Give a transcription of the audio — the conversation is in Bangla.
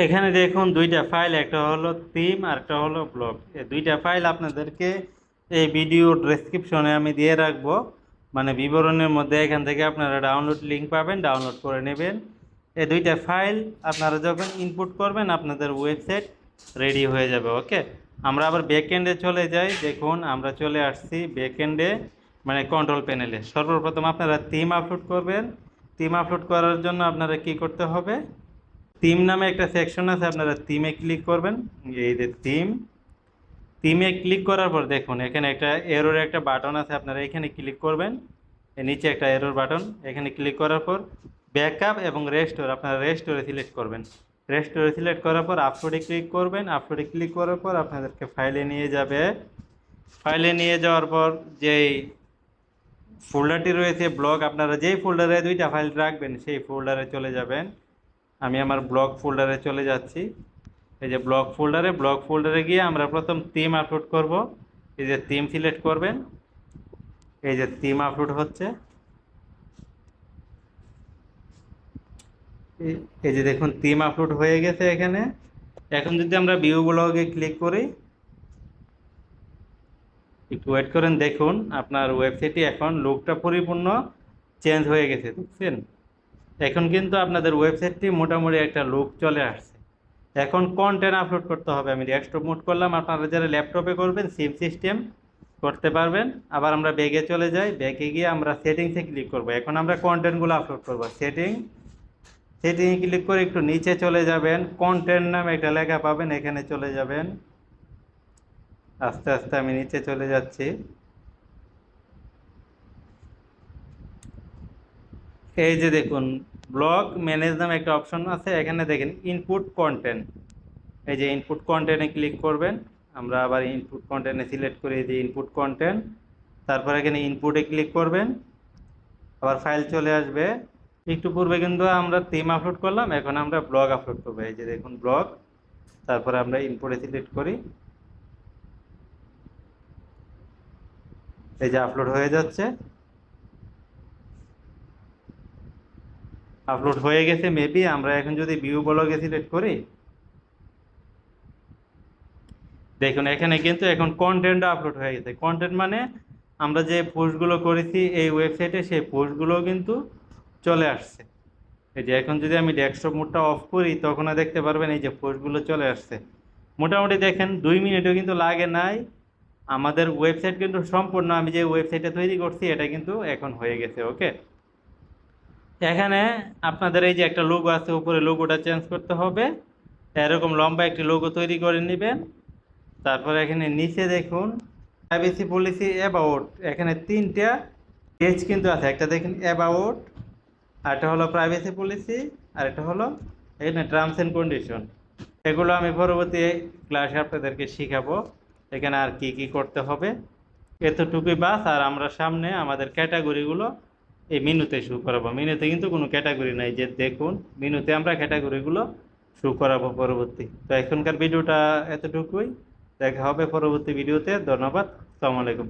এখানে দেখুন দুইটা ফাইল, একটা হলো থিম আর একটা হলো ব্লগ এই দুইটা ফাইল আপনাদেরকে এই ভিডিও ডেসক্রিপশনে আমি দিয়ে রাখব। মানে বিবরণের মধ্যে এখান থেকে আপনারা ডাউনলোড লিঙ্ক পাবেন ডাউনলোড করে নেবেন। এই দুইটা ফাইল আপনারা যখন ইনপুট করবেন, আপনাদের ওয়েবসাইট রেডি হয়ে যাবে ওকে আমরা আবার ব্যাকএন্ডে চলে যাই। দেখুন, আমরা চলে আসছি ব্যাকএন্ডে মানে কন্ট্রোল প্যানেলে সর্বপ্রথম আপনারা থিম আপলোড করবেন। থিম আপলোড করার জন্য আপনারা কি করতে হবে? থিম নামে একটা সেকশন আছে, আপনারা থিমে ক্লিক করবেন। এই যে থিম থিমে ক্লিক করার পর দেখুন, এখানে একটা এরোর একটা বাটন আছে, আপনারা এখানে ক্লিক করবেন। নিচে একটা এরোর বাটন এখানে ক্লিক করার পর ব্যাকআপ এবং রেস্টোর আপনারা রেস্টোরে সিলেক্ট করবেন। রেস্টোরে সিলেক্ট করার পর আপলোডে ক্লিক করবেন আপলোডে ক্লিক করার পর আপনাদেরকে ফাইলে নিয়ে যাবে। ফাইলে নিয়ে যাওয়ার পর যেই ফোল্ডারটি রয়েছে ব্লগ আপনারা যেই ফোল্ডারে দুইটা ফাইল রাখবেন, সেই ফোল্ডারে চলে যাবেন। আমি আমার ব্লগ ফোল্ডারে চলে যাচ্ছি। এই যে ব্লগ ফোল্ডারে ব্লগ ফোল্ডারে গিয়ে আমরা প্রথম থিম আপলোড করব। এই যে থিম সিলেক্ট করবেন। এই যে থিম আপলোড হচ্ছে। এই- যে দেখুন থিম আপলোড হয়ে গেছে এখানে। এখন যদি আমরা ভিউ ব্লগে ক্লিক করি, একটু ওয়েট করেন, দেখুন, আপনার ওয়েবসাইটটি এখন লুকটা পরিপূর্ণ চেঞ্জ হয়ে গেছে, দেখছেন? এখন কিন্তু আপনাদের ওয়েবসাইটটি মোটামুটি একটা লুক চলে আসছে। এখন কন্টেন্ট আপলোড করতে হবে। আমি ডেস্কটপ মোড করলাম। আপনারা যারা ল্যাপটপে করবেন সিম সিস্টেম করতে পারবেন। আবার আমরা ব্যাগে চলে যাই। ব্যাগে গিয়ে আমরা সেটিংসে ক্লিক করব। এখন আমরা কন্টেন্টগুলো আপলোড করব। সেটিং সেটিংয়ে ক্লিক করে একটু নিচে চলে যাবেন। কন্টেন্ট নামে একটা লেখা পাবেন। এখানে চলে যাবেন। আস্তে আস্তে আমি নিচে চলে যাচ্ছি। এই যে দেখুন ব্লগ ম্যানেজ নামে একটা অপশন আছে, এখানে দেখেন ইনপুট কন্টেন্ট এই যে ইনপুট কন্টেন্টে ক্লিক করবেন, আমরা আবার ইনপুট কন্টেন্টে সিলেক্ট করে দিই ইনপুট কন্টেন্ট তারপর এখানে ইনপুটে ক্লিক করবেন, আবার ফাইল চলে আসবে। একটু পূর্বে কিন্তু আমরা থিম আপলোড করলাম, এখন আমরা ব্লগ আপলোড করব। এই যে দেখুন ব্লগ, তারপরে আমরা ইনপুটে সিলেক্ট করি। এই যে আপলোড হয়ে যাচ্ছে। আপলোড হয়ে গেছে মেবি আমরা এখন যদি ভিউ ব্লগে সিলেক্ট করি, দেখুন এখানে কিন্তু এখন কন্টেন্ট আপলোড হয়ে গেছে। কন্টেন্ট মানে আমরা যে পোস্টগুলো করেছি এই ওয়েবসাইটে সেই পোস্টগুলো কিন্তু চলে আসছে। এই যে এখন যদি আমি ডেস্কটপ মোডটা অফ করি, তখন দেখতে পারবেন এই যে পোস্টগুলো চলে আসছে। মোটামুটি দেখেন দুই মিনিটও কিন্তু লাগে নাই। আমাদের ওয়েবসাইট কিন্তু সম্পূর্ণ, আমি যে ওয়েবসাইটটা তৈরি করছি, এটা কিন্তু এখন হয়ে গেছে ওকে এখানে আপনাদের এই যে একটা লোগো আছে, উপরে লোগোটা চেঞ্জ করতে হবে। এরকম লম্বা একটি লোগো তৈরি করে নেবেন। তারপর এখানে নিচে দেখুন প্রাইভেসি পলিসি অ্যাবাউট এখানে তিনটা পেজ কিন্তু আছে। একটা দেখুন অ্যাবাউট আরেকটা হলো প্রাইভেসি পলিসি আর একটা হলো এখানে টার্মস অ্যান্ড কন্ডিশন এগুলো আমি পরবর্তী ক্লাসে আপনাদেরকে শিখাবো, এখানে আর কি কি করতে হবে। এতটুকুই বাস, আর আমরা সামনে আমাদের ক্যাটাগরিগুলো এই মেনুতে শু করাবো। মেনুতে কিন্তু কোনো ক্যাটাগরি নাই যে দেখুন, মেনুতে আমরা ক্যাটাগরিগুলো শু করাবো পরবর্তী। তো এখনকার ভিডিওটা এতটুকুই। দেখা হবে পরবর্তী ভিডিওতে। ধন্যবাদ। আসসালামু আলাইকুম।